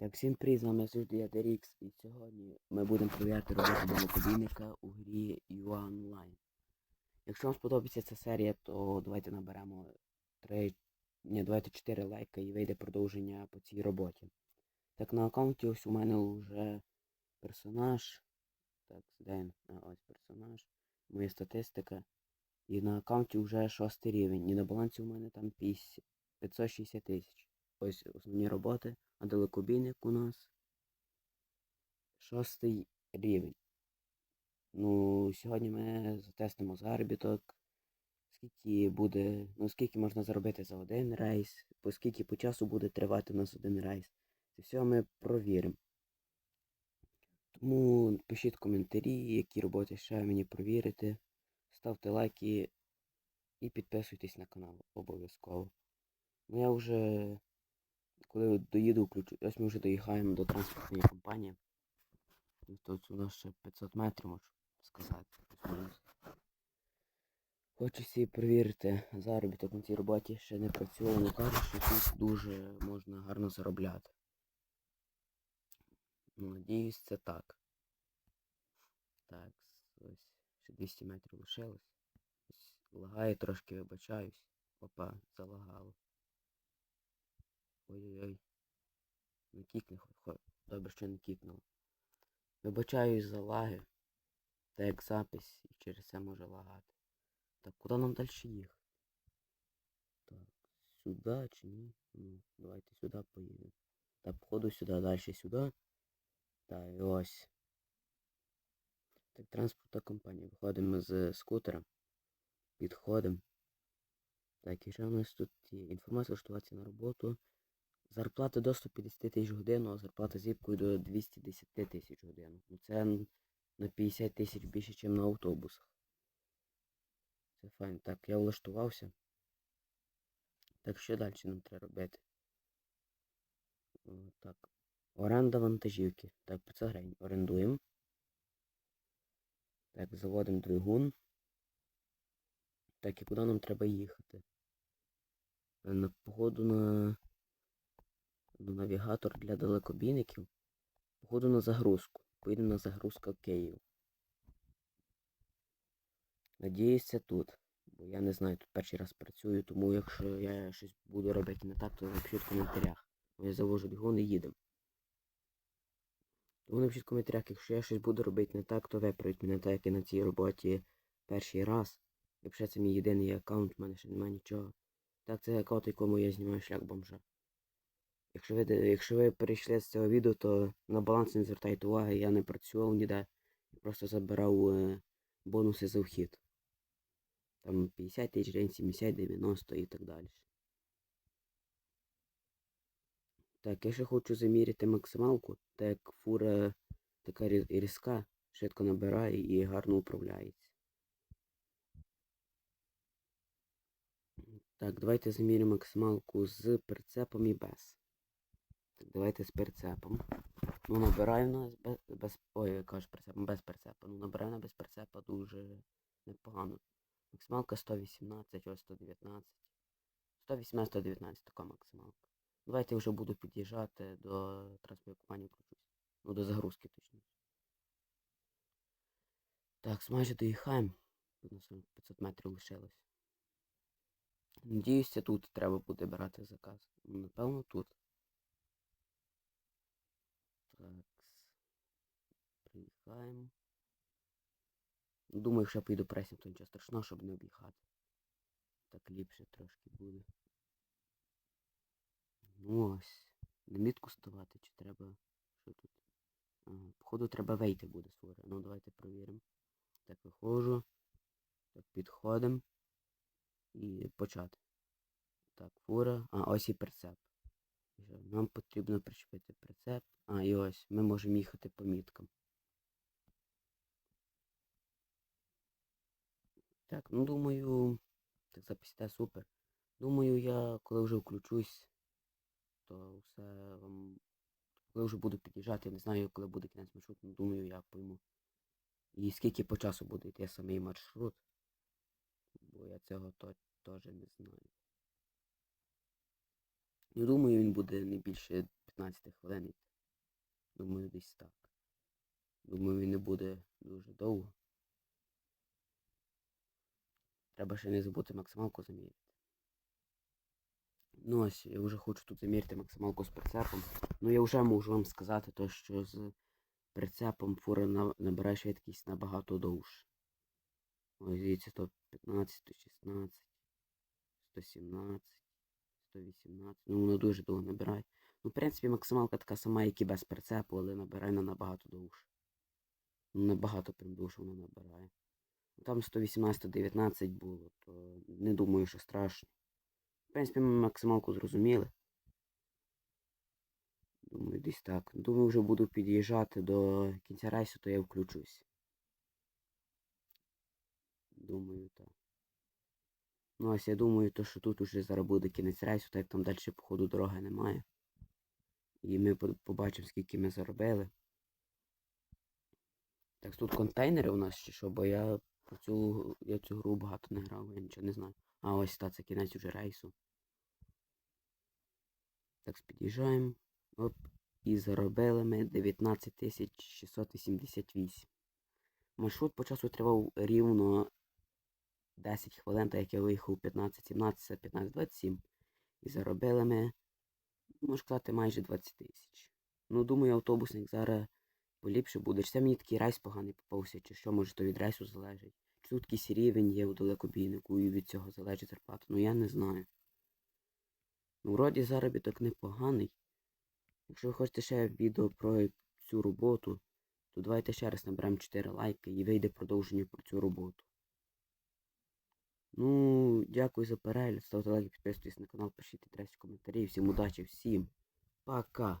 Так, всім привіт, з вами я Дерікс, і сьогодні ми будемо перевіряти роботу домокодійника у грі UA Online. Якщо вам сподобається ця серія, то давайте наберемо 3, ні, давайте 4 лайка і вийде продовження по цій роботі. Так, на аккаунті ось у мене вже персонаж. Так, де ось персонаж. Моя статистика. І на аккаунті вже шостий рівень. І на балансі у мене там 50 560 тисяч. Ось основні роботи. А далекобійник у нас шостий рівень. Ну, сьогодні ми затестимо заробіток. Скільки буде, ну скільки можна заробити за один рейс, по скільки по часу буде тривати у нас один рейс. Це все ми провіримо. Тому пишіть коментарі, які роботи ще мені провірити. Ставте лайки і підписуйтесь на канал обов'язково. Ну я вже коли доїду, включу. Ось ми вже доїхаємо до транспортної компанії. Тут у нас ще 500 метрів, можу сказати. Хочу всі перевірити заробіток на цій роботі ще не працював, але кажуть, що тут дуже можна гарно заробляти. Надіюсь, це так. Так, ось ще 200 метрів лишилось. Ось лагає трошки, вибачаюсь. Опа, залагало. Ой-ой-ой. Не кікне, хо- хо- добре, що не кікнуло. Вибачаюсь за лаги. Та як запис і через це може лагати. Так, куди нам далі їхати? Так, сюди чи ні? Ну, давайте сюди поїдемо. Так, походу сюди, далі сюди. Так, і ось. Так, транспортна компанія. Виходимо з скутера. Підходимо. Так, і що у нас тут є? Інформація влаштуватися на роботу. Зарплата до 150 тисяч годин, а зарплата зіпкою до 210 тисяч годин. Ну це на 50 тисяч більше, ніж на автобусах. Це файн. Так, я влаштувався. Так, що далі нам треба робити? Так. Оренда вантажівки. Так, 500 гривень. Орендуємо. Так, заводимо двигун. Так, і куди нам треба їхати? Е, На походу на навігатор для далекобійників. Походу на загрузку. Поїдемо на загрузку в Київ. Надіюсь, це тут. Бо я не знаю, тут перший раз працюю, тому якщо я щось буду робити не так, то напишіть в коментарях. Бо я завожу двигун і їдемо. Тому напишіть в коментарях, якщо я щось буду робити не так, то виправіть мене так, як і на цій роботі перший раз. Якщо це мій єдиний аккаунт, в мене ще немає нічого. Так, це аккаунт, якому я знімаю шлях бомжа. Якщо ви, якщо ви перейшли з цього відео, то на баланс не звертайте уваги, я не працював ніде. Просто забирав е, бонуси за вхід. Там 50 тисяч гривень, 70, 90 і так далі. Так, я ще хочу заміряти максималку, так як фура така різ- різка, швидко набирає і гарно управляється. Так, давайте заміряємо максималку з прицепом і без. Давайте з прицепом. Ну, набираю нас без, без ой, я кажу прицепом, без прицепа. Ну, набираю на без прицепа дуже непогано. Максималка 118, ось 119. 118-119 така максималка. Давайте вже буду під'їжджати до транспортної компанії включусь. Ну, до загрузки точніше. Так, майже доїхаємо. Тут нас 500 метрів лишилось. Надіюся, тут треба буде брати заказ. Напевно, тут. Так. Приїхаємо. Думаю, якщо я поїду пресім, то нічого страшного, щоб не об'їхати. Так ліпше трошки буде. Ну ось. На мітку ставати, чи треба. Що тут? Походу треба вийти буде суворо. Ну давайте провіримо. Так, виходжу. Так, підходимо. І почати. Так, фура. А, ось і прицеп. Нам потрібно причепити прицеп. А, і ось. Ми можемо їхати по міткам. Так, ну думаю. Так запис іде супер. Думаю, я коли вже включусь, то все вам. Коли вже буду під'їжджати, я не знаю, коли буде кінець маршруту, ну думаю, я пойму. І скільки по часу буде йти самий маршрут. Бо я цього теж не знаю. Ну, думаю, він буде не більше 15 хвилин. Думаю, десь так. Думаю, він не буде дуже довго. Треба ще не забути максималку заміряти. Ну ось, я вже хочу тут заміряти максималку з прицепом. Ну я вже можу вам сказати, то, що з прицепом фура на- набирає швидкість набагато довше. Ось дивіться, 115, 116, 117, 118. Ну воно дуже довго набирає. Ну, в принципі, максималка така сама, як і без прицепу, але набирає на набагато довше. Ну, набагато прям довше воно набирає. Ну, Там 118-119 було, то не думаю, що страшно. В принципі, ми максималку зрозуміли. Думаю, десь так. Думаю, вже буду під'їжджати до кінця рейсу, то я включусь. Думаю, так. Ну, ось я думаю, то, що тут уже зараз буде кінець рейсу, так як там далі, походу, дороги немає. І ми побачимо, скільки ми заробили. Так, тут контейнери у нас чи що, бо я про цю, я цю гру багато не грав, я нічого не знаю. А ось та, це кінець уже рейсу. Так, під'їжджаємо. Оп. І заробили ми 19 688. Маршрут по часу тривав рівно 10 хвилин, так як я виїхав 15-17, це 15-27. І заробили ми, можна сказати, майже 20 тисяч. Ну, думаю, автобусник зараз поліпше буде. Чи це мені такий рейс поганий попався, чи що, може то від рейсу залежить. Чи тут якийсь рівень є у далекобійнику і від цього залежить зарплата. Ну я не знаю. Ну, вроді заробіток непоганий. Якщо ви хочете ще відео про цю роботу, то давайте ще раз наберемо 4 лайки і вийде продовження про цю роботу. Ну, дякую за перегляд. Ставте лайки, підписуйтесь на канал, пишіть інтересні коментарі. Всім удачі, всім. Пока.